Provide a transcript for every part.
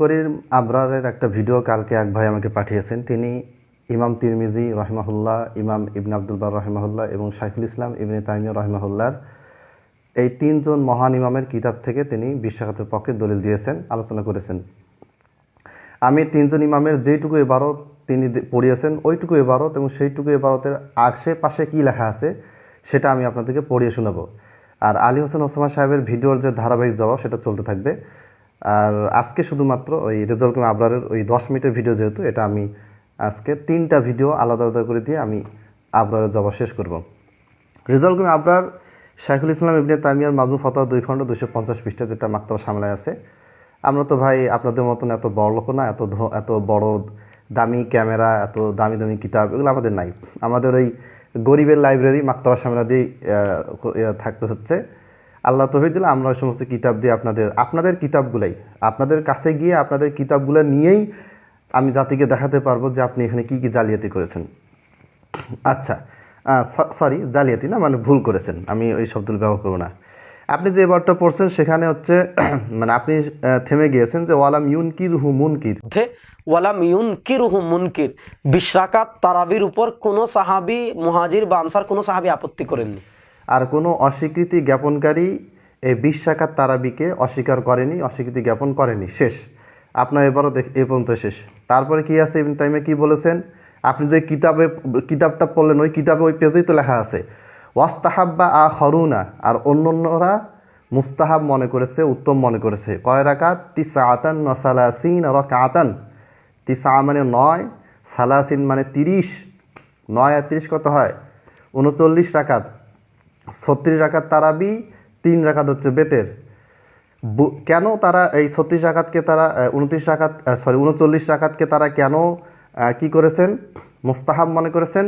করিম আবরারের একটা ভিডিও কালকে এক ভাই আমাকে পাঠিয়েছেন। তিনি ইমাম তিরমিজি রহমাহুল্লাহ, ইমাম ইবন আব্দুল বার রহমাহুল্লাহ এবং শাইখুল ইসলাম ইবনে তাইমিয়া রহমাহুল্লাহর এই তিনজন মহান ইমামের কিতাব থেকে তিনি বিশ্বাঘাতের পক্ষে দলিল দিয়েছেন, আলোচনা করেছেন। আমি তিনজন ইমামের যেইটুকু এবারত তিনি পড়িয়েছেন, ওইটুকু এবারত এবং সেইটুকু এবারতের আশেপাশে কী লেখা আছে সেটা আমি আপনাদেরকে পড়িয়ে শোনাবো। আর আলী হোসেন ওসমান সাহেবের ভিডিওর যে ধারাবাহিক জবাব সেটা চলতে থাকবে। আর আজকে শুধুমাত্র ওই রেজাল্ট কুমার আবরারের ওই দশ মিনিটের ভিডিও যেহেতু, এটা আমি আজকে তিনটা ভিডিও আলাদা আলাদা করে দিয়ে আমি আবরারের জবাব শেষ করব। রেজাল্ট কুমার আবরার, শাইখুল ইসলাম ইবনে তামিয়ার মাজমু ফতোয়া দুই খণ্ড দুশো পঞ্চাশ পৃষ্ঠা যেটা মাক্তবা সামলায় আছে। আমরা তো ভাই আপনাদের মতন এত বড় লোক না, এত এত বড় দামি ক্যামেরা, এত দামি দামি কিতাব, এগুলো আমাদের নাই। আমাদের ওই গরিবের লাইব্রেরি মাক্তবা সামলা দিয়ে থাকতে হচ্ছে। আল্লাহ তহিদ দিলে আমরা ওই সমস্ত কিতাব দিয়ে আপনাদের আপনাদের কিতাবগুলাই, আপনাদের কাছে গিয়ে আপনাদের কিতাবগুলো নিয়েই আমি জাতিকে দেখাতে পারব যে আপনি এখানে কি কি জালিয়াতি করেছেন। আচ্ছা সরি জালিয়াতি না মানে ভুল করেছেন। আমি ওই শব্দগুলো ব্যবহার করব না। আপনি যে এবারটা পড়ছেন, সেখানে হচ্ছে মানে আপনি থেমে গিয়েছেন যে ওয়ালাম ইউনকির হু মুনকির। ওয়ালাম ইউনকির হুম মুনকির। বিশ্রাকাত তারাবির উপর কোনো সাহাবি, মুহাজির বা আনসার কোনো সাহাবি আপত্তি করেননি। আর কোনো অস্বীকৃতি জ্ঞাপনকারী এই বিশ শাখার তারাবিকে অস্বীকার করেনি, অস্বীকৃতি জ্ঞাপন করেনি। শেষ। আপনার এবারও দেখ এ পর্যন্ত শেষ। তারপরে কি আছে ইবন টাইমে কি বলেছেন? আপনি যে কিতাবে, কিতাবটা পড়লেন, ওই কিতাবে ওই পেজেই তো লেখা আছে। ওয়াস্তাহাব্বা আ হরুনা আর অন্য অন্যরা মুস্তাহাব মনে করেছে, উত্তম মনে করেছে। কয় রাকাত? তিসা আতান নসালাসিন রকাতান। তিসা মানে নয়, সালাসিন মানে তিরিশ। নয় আর তিরিশ কত হয়? উনচল্লিশ রাকাত। ছত্রিশ রাকাত তারাবি, তিন রাকাত হচ্ছে বেতের। কেন তারা এই ছত্রিশ রাকাতকে তারা উনত্রিশ রাকাত সরি উনচল্লিশ রাকাতকে তারা কেন কি করেছেন? মোস্তাহাব মনে করেছেন,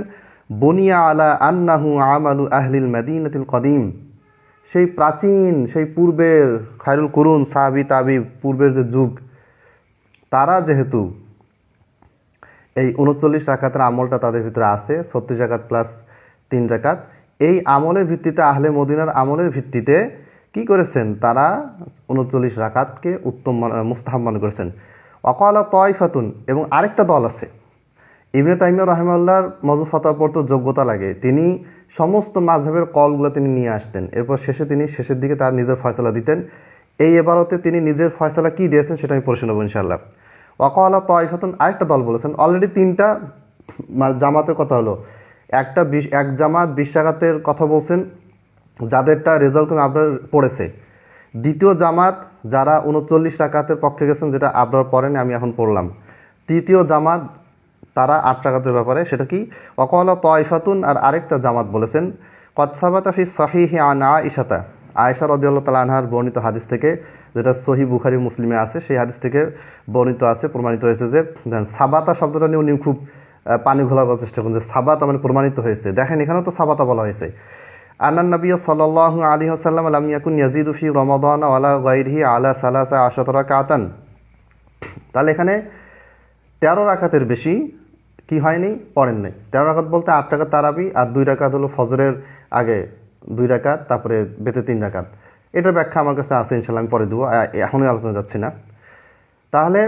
বনিয়া আলা আন্নাহু আমালু আহলিল মাদিনাতিল কদিম। সেই প্রাচীন, সেই পূর্বের খায়রুল করুন, সাহাবি তাবি পূর্বের যে যুগ, তারা যেহেতু এই উনচল্লিশ রাকাতের আমলটা তাদের ভিতরে আছে, ছত্রিশ রাকাত প্লাস তিন রাকাত এই আমলের ভিত্তিতে, আহলে মদিনার আমলের ভিত্তিতে কি করেছেন? তারা উনচল্লিশ রাকাতকে উত্তম মান- মুস্তাহাব মনে করেছেন। অকালা তয়ফাতুন এবং আরেকটা দল আছে। ইবনে তাইমিয়া রহমাল্লাহর মজু ফতোয়া পড়তে যোগ্যতা লাগে। তিনি সমস্ত মাঝহের কলগুলো তিনি নিয়ে আসতেন। এরপর শেষে তিনি শেষের দিকে তার নিজের ফয়সলা দিতেন। এই এবারতে তিনি নিজের ফয়সলা কি দিয়েছেন সেটা আমি পড়ে শোনাবো ইনশাল্লাহ ওয়াকালা তয়ফাতুন আরেকটা দল বলেছেন। অলরেডি তিনটা মা- জামাতের কথা হলো। একটা বিশ, এক জামাত বিশ কথা বলছেন, যাদেরটা রেজাল্ট আপনার পড়েছে। দ্বিতীয় জামাত যারা উনচল্লিশ রাকাতের পক্ষে গেছেন, যেটা আপনার পড়েন, আমি এখন পড়লাম। তৃতীয় জামাত তারা আট টাকাতের ব্যাপারে, সেটা কি? অকলা তয়ফাতুন আর আরেকটা জামাত বলেছেন কৎসাবাতা ফি সহিহি আনা ইশাতা আয়েশা রদিয়াল্লাহ তালা আনহার বর্ণিত হাদিস থেকে, যেটা সহি বুখারি মুসলিমে আছে, সেই হাদিস থেকে বর্ণিত আছে, প্রমাণিত হয়েছে যে সাবাতা শব্দটা নিয়ে উনি খুব পানি ঘোলা করার চেষ্টা করুন, যে সাবাতা মানে প্রমাণিত হয়েছে। দেখেন, এখানেও তো সাবাতা বলা হয়েছে। আনান নবী সাল্লাহ আলী হাসাল্লাম আলাম ইয়াকুন ইয়াজিদু ফি রমাদান আলা গাইরহি আলা সালাসা আশতরা কাতান তাহলে এখানে তেরো রাকাতের বেশি কি হয়নি? পড়েন নাই। তেরো রাকাত বলতে আট টাকা তারাবি আর দুই রাকাত হলো ফজরের আগে দুই রাকাত, তারপরে বেতে তিন রাকাত। এটার ব্যাখ্যা আমার কাছে আছে ইনশাল্লাহ আমি পরে দেবো। এখনই আলোচনা যাচ্ছি না। তাহলে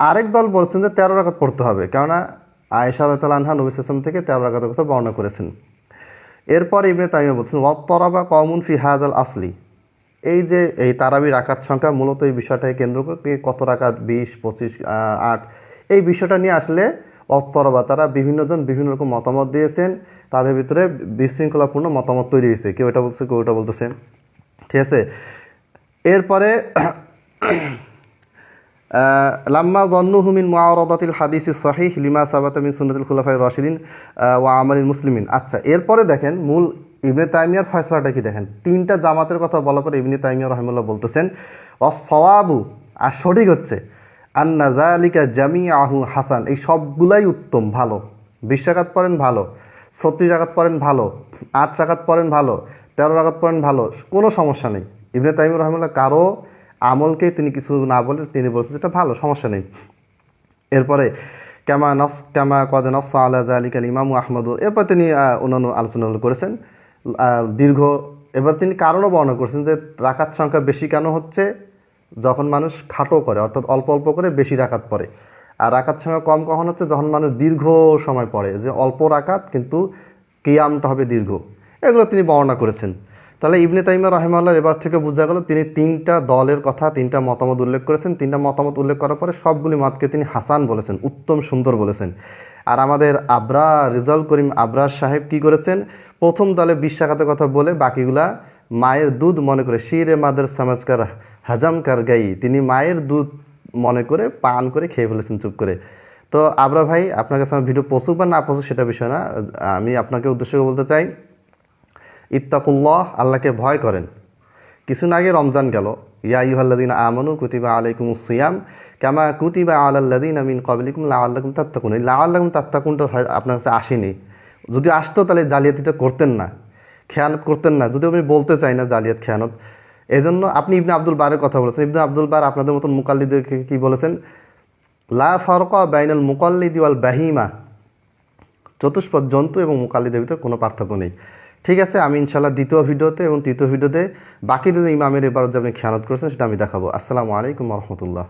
আরেক দল বলছেন যে তেরো রাকাত পড়তে হবে, কেননা আয়েশা আনহা নবী সাসম থেকে তেরো রাকাতের কথা বর্ণনা করেছেন। এরপর ইবনে তাইমা বলছেন ওয়াত্তরাবা কমন ফি হাজাল আসলি। এই যে এই তারাবি রাকাত সংখ্যা মূলত এই বিষয়টাকে কেন্দ্র করে কত রাকাত, বিশ, পঁচিশ আট, এই বিষয়টা নিয়ে আসলে অত্তরবা তারা বিভিন্নজন বিভিন্ন রকম মতামত দিয়েছেন। তাদের ভিতরে বিশৃঙ্খলাপূর্ণ মতামত তৈরি হয়েছে। কেউ এটা বলছে, কেউ এটা বলতেছে। ঠিক আছে? এরপরে লাম্মা জন্নুহু মিন মুআরাদাতিল হাদিসি সহিহ লিমা সাবাতা মিন খুলাফাই রাশিদিন আহ, ওয়া আমালিল মুসলিমিন। আচ্ছা এরপরে দেখেন মূল ইবনে তাইমিয়ার ফয়সলাটা কি দেখেন? তিনটা জামাতের কথা বলার পরে ইবনে তাইমিয়া রহমুল্লাহ বলতেছেন ও সওয়াবু আর সঠিক হচ্ছে আন নাজালিকা জামি আহু হাসান এই সবগুলাই উত্তম ভালো। বিশ রাকাত পড়েন ভালো ছত্রিশ রাকাত পড়েন ভালো আট আঘাত পড়েন ভালো তেরো রাকাত পড়েন ভালো কোনো সমস্যা নেই। ইবনে তাইমুর রহমুল্লাহ কারও আমলকে তিনি কিছু না বলে তিনি বলছেন এটা ভালো, সমস্যা নেই। এরপরে ক্যামা নস ক্যামা কদে নস আল্লাহ আলী কাল ইমাম আহমদ এরপর তিনি অন্যান্য আলোচনাগুলো করেছেন। দীর্ঘ, এবার তিনি কারণও বর্ণনা করেছেন যে রাকাত সংখ্যা বেশি কেন হচ্ছে? যখন মানুষ খাটো করে, অর্থাৎ অল্প অল্প করে বেশি রাকাত পড়ে। আর রাকাত সংখ্যা কম কখন হচ্ছে? যখন মানুষ দীর্ঘ সময় পড়ে। যে অল্প রাকাত, কিন্তু কিয়ামটা হবে দীর্ঘ। এগুলো তিনি বর্ণনা করেছেন। তাহলে ইবনে তাইমা রহমাল্লাহ এবার থেকে বোঝা গেল তিনি তিনটা দলের কথা, তিনটা মতামত উল্লেখ করেছেন। তিনটা মতামত উল্লেখ করার পরে সবগুলি মতকে তিনি হাসান বলেছেন, উত্তম সুন্দর বলেছেন। আর আমাদের আবরা রিজাল করিম আবরার সাহেব কি করেছেন? প্রথম দলে বিশ্বাঘাতের কথা বলে বাকিগুলা মায়ের দুধ মনে করে, শিরে মাদের সমাজকার হাজামকার গাই, তিনি মায়ের দুধ মনে করে পান করে খেয়ে ফেলেছেন চুপ করে। তো আবরা ভাই, আপনার কাছে আমার ভিডিও পশুক বা না পশুক সেটা বিষয় না, আমি আপনাকে উদ্দেশ্য বলতে চাই ইত্তাকুল্লাহ, আল্লাহকে ভয় করেন। কিছুদিন আগে রমজান গেল। ইয়া ইউহাল্লাদিন আমানু কুতিবা আলাইকুম সিয়াম কামা কুতিবা আলাল্লাদিন আমিন কবলিকুম লা আল্লাকুম তাত্তাকুন। এই লা আল্লাকুম তাত্তাকুনটা আপনার কাছে আসেনি। যদি আসতো তাহলে জালিয়াতিটা করতেন না, খেয়ানত করতেন না। যদি আমি বলতে চাই না জালিয়াত, খেয়ানত এই জন্য আপনি ইবনে আব্দুল বারের কথা বলেছেন। ইবনে আব্দুল বার আপনাদের মতন মুকাল্লিদেরকে কী বলেছেন? লা ফারকা বাইনাল মুকাল্লিদি ওয়াল বাহিমা। চতুষ্পদ জন্তু এবং মুকাল্লিদের ভিতরে কোনো পার্থক্য নেই। ঠিক আছে, আমি ইনশাল্লাহ দ্বিতীয় ভিডিওতে এবং তৃতীয় ভিডিওতে বাকি দুজন ইমামের এবার যে আপনি খেয়ালত করেছেন সেটা আমি দেখাবো। আসসালামু আলাইকুম রহমতুল্লাহ।